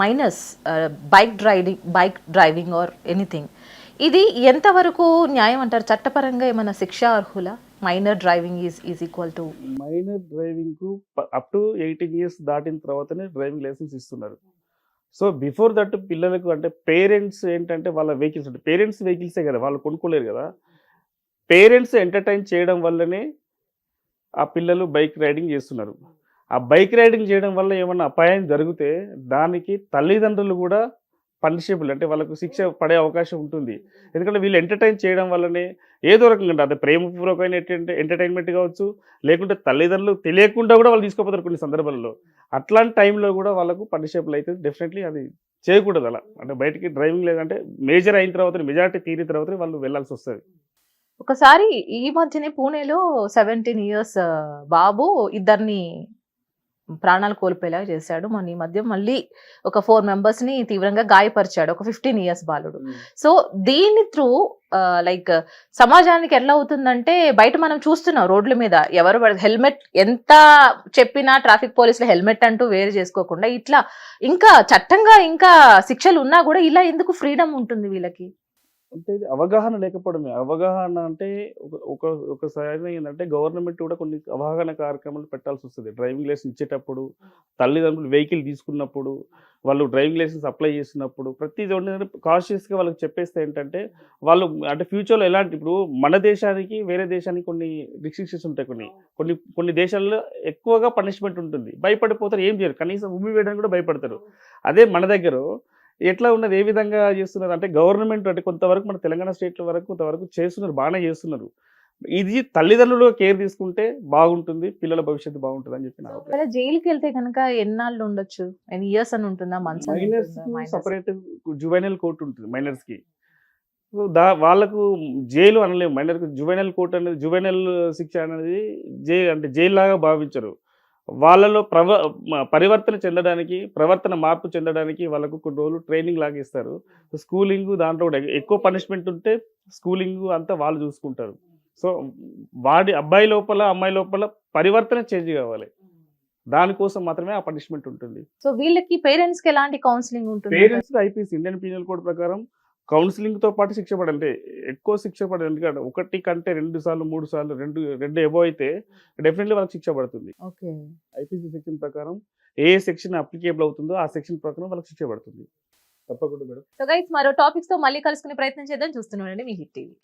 Minus bike driving bike driving or anything ఇది ఎంతవరకు న్యాయం అంటారు? చట్టపరంగా ఏమైనా శిక్ష అర్హుల? Minor driving is is equal to minor డ్రైవింగ్కు up to eighteen years దాటిన తర్వాతనే డ్రైవింగ్ లైసెన్స్ ఇస్తున్నారు. సో బిఫోర్ దట్ పిల్లలకు అంటే పేరెంట్స్ ఏంటంటే వాళ్ళ వెహికల్స్ అంటే పేరెంట్స్ వెహికల్సే కదా వాళ్ళు కొనుక్కోలేరు కదా. పేరెంట్స్ ఎంటర్టైన్ చేయడం వల్లనే ఆ పిల్లలు బైక్ రైడింగ్ చేస్తున్నారు. ఆ బైక్ రైడింగ్ చేయడం వల్ల ఏమన్నా అపాయం జరిగితే దానికి తల్లిదండ్రులు కూడా పనిషబుల్ అంటే వాళ్ళకు శిక్ష పడే అవకాశం ఉంటుంది. ఎందుకంటే వీళ్ళు ఎంటర్టైన్ చేయడం వల్లనే ఏదో రకంగా అది ప్రేమపూర్వకమైన ఎంటర్టైన్మెంట్ కావచ్చు లేకుంటే తల్లిదండ్రులు తెలియకుండా కూడా వాళ్ళు తీసుకోపోతారు కొన్ని సందర్భాల్లో. అట్లాంటి టైంలో కూడా వాళ్ళకు పనిషబుల్ అయితే డెఫినెట్లీ అది చేయకూడదు అలా. అంటే బయటికి డ్రైవింగ్ లేదంటే మేజర్ అయిన తర్వాత మెజార్టీ తీరిన తర్వాత వాళ్ళు వెళ్ళాల్సి వస్తుంది. ఒకసారి ఈ మధ్యనే పూణేలో సెవెంటీన్ ఇయర్స్ బాబు ఇద్దరిని ప్రాణాలు కోల్పోయేలా చేశాడు. మన ఈ మధ్య మళ్ళీ ఒక ఫోర్ మెంబర్స్ని తీవ్రంగా గాయపరిచాడు. ఒక ఫిఫ్టీన్ ఇయర్స్ బాలుడు. సో దీని త్రూ లైక్ సమాజానికి ఎట్లా అవుతుందంటే బయట మనం చూస్తున్నాం రోడ్ల మీద ఎవరు హెల్మెట్ ఎంత చెప్పినా ట్రాఫిక్ పోలీసులు హెల్మెట్ అంటూ వేరు చేసుకోకుండా ఇట్లా ఇంకా చట్టంగా ఇంకా శిక్షలు ఉన్నా కూడా ఇలా ఎందుకు ఫ్రీడమ్ ఉంటుంది వీళ్ళకి? అంటే ఇది అవగాహన లేకపోవడమే. అవగాహన అంటే ఒక ఒక ఒకసారి ఏంటంటే గవర్నమెంట్ కూడా కొన్ని అవగాహన కార్యక్రమాలు పెట్టాల్సి వస్తుంది. డ్రైవింగ్ లైసెన్స్ ఇచ్చేటప్పుడు తల్లిదండ్రులు వెహికల్ తీసుకున్నప్పుడు వాళ్ళు డ్రైవింగ్ లైసెన్స్ అప్లై చేసినప్పుడు ప్రతి కాన్షియస్గా వాళ్ళకి చెప్పేస్తే ఏంటంటే వాళ్ళు అంటే ఫ్యూచర్లో ఎలాంటి ఇప్పుడు మన దేశానికి వేరే దేశానికి కొన్ని రిస్ట్రిక్షన్స్ ఉంటాయి కొన్ని. కొన్ని కొన్ని దేశాల్లో ఎక్కువగా పనిష్మెంట్ ఉంటుంది. భయపడిపోతారు ఏం చేయరు. కనీసం ఉమ్మి వేయడానికి కూడా భయపడతారు. అదే మన దగ్గర ఎట్లా ఉన్నది? ఏ విధంగా చేస్తున్నారు? అంటే గవర్నమెంట్ అంటే కొంతవరకు మన తెలంగాణ స్టేట్ వరకు కొంతవరకు చేస్తున్నారు బాగానే చేస్తున్నారు. ఇది తల్లిదండ్రులు కేర్ తీసుకుంటే బాగుంటుంది పిల్లల భవిష్యత్తు బాగుంటుంది అని చెప్పి జైలుకి వెళ్తే కనుక ఎన్నాళ్ళు ఉండొచ్చు? ఎన్ని ఇయర్స్ అని ఉంటుందా? మైనర్స్ సపరేట్ జువైనల్ కోర్ట్ ఉంటుంది మైనర్స్కి. దా వాళ్ళకు జైలు అనలేము. మైనర్ జువైనల్ కోర్ట్ అనేది జువైనల్ శిక్ష అనేది జైలు అంటే జైలు లాగా భావించరు. వాళ్ళలో ప్రవ పరివర్తన చెందడానికి ప్రవర్తన మార్పు చెందడానికి వాళ్ళకు కొన్ని రోజులు ట్రైనింగ్ లాగా ఇస్తారు. స్కూలింగ్ దాంట్లో కూడా ఎక్కువ పనిష్మెంట్ ఉంటే స్కూలింగ్ అంతా వాళ్ళు చూసుకుంటారు. సో వాడి అబ్బాయి లోపల అమ్మాయి లోపల పరివర్తన చేంజ్ కావాలి. దానికోసం మాత్రమే ఆ పనిష్మెంట్ ఉంటుంది. సో వీళ్ళకి పేరెంట్స్కి ఎలాంటి కౌన్సిలింగ్ ఉంటుంది? Parents IPC Indian penal code ప్రకారం కౌన్సిలింగ్తో పాటు శిక్ష పడాలి ఎక్కువ శిక్ష పడాలి ఎందుకంటే ఒకటి కంటే రెండు సార్లు మూడు సార్లు రెండు రెండు ఎబో అయితే డెఫినెట్లీ వాళ్ళకి శిక్ష పడుతుంది. ఓకే. ఐపీసీ సెక్షన్ ప్రకారం ఏ సెక్షన్ అప్లికేబుల్ అవుతుందో ఆ సెక్షన్ ప్రకారం వాళ్ళకి శిక్ష పడుతుంది. తప్పకుండా మేడం. సో గైస్ మరో టాపిక్స్తో మళ్ళీ కలుసుకునే ప్రయత్నం చేద్దాం. చూస్తున్నానండి మీ హిట్ టీవీ.